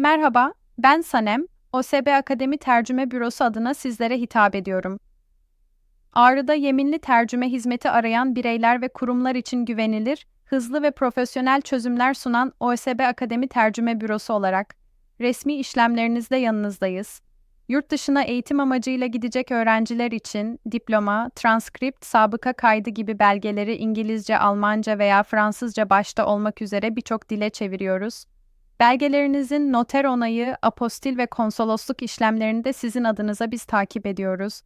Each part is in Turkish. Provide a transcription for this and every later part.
Merhaba, ben Sanem, OSB Akademi Tercüme Bürosu adına sizlere hitap ediyorum. Ağrı'da yeminli tercüme hizmeti arayan bireyler ve kurumlar için güvenilir, hızlı ve profesyonel çözümler sunan OSB Akademi Tercüme Bürosu olarak resmi işlemlerinizde yanınızdayız. Yurt dışına eğitim amacıyla gidecek öğrenciler için diploma, transkript, sabıka kaydı gibi belgeleri İngilizce, Almanca veya Fransızca başta olmak üzere birçok dile çeviriyoruz. Belgelerinizin noter onayı, apostil ve konsolosluk işlemlerini de sizin adınıza biz takip ediyoruz.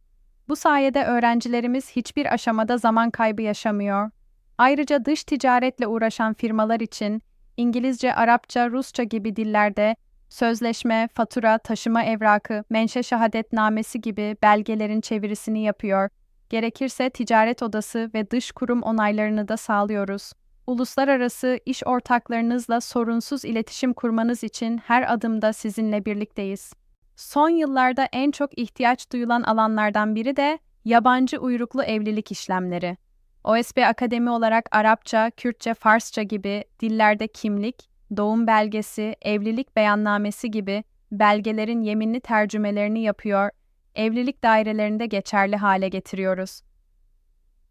Bu sayede öğrencilerimiz hiçbir aşamada zaman kaybı yaşamıyor. Ayrıca dış ticaretle uğraşan firmalar için İngilizce, Arapça, Rusça gibi dillerde sözleşme, fatura, taşıma evrakı, menşe şehadetnamesi gibi belgelerin çevirisini yapıyor. Gerekirse ticaret odası ve dış kurum onaylarını da sağlıyoruz. Uluslararası iş ortaklarınızla sorunsuz iletişim kurmanız için her adımda sizinle birlikteyiz. Son yıllarda en çok ihtiyaç duyulan alanlardan biri de yabancı uyruklu evlilik işlemleri. OSB Akademi olarak Arapça, Kürtçe, Farsça gibi dillerde kimlik, doğum belgesi, evlilik beyannamesi gibi belgelerin yeminli tercümelerini yapıyor, evlilik dairelerinde geçerli hale getiriyoruz.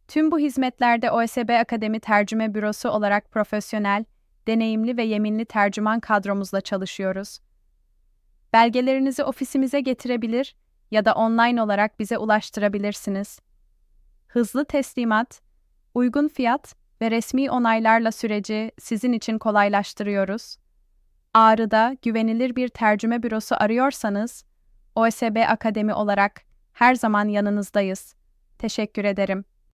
Tüm bu hizmetlerde OSB Akademi Tercüme Bürosu olarak profesyonel, deneyimli ve yeminli tercüman kadromuzla çalışıyoruz. Belgelerinizi ofisimize getirebilir ya da online olarak bize ulaştırabilirsiniz. Hızlı teslimat, uygun fiyat ve resmi onaylarla süreci sizin için kolaylaştırıyoruz. Ağrı'da güvenilir bir tercüme bürosu arıyorsanız, OSB Akademi olarak her zaman yanınızdayız. Teşekkür ederim.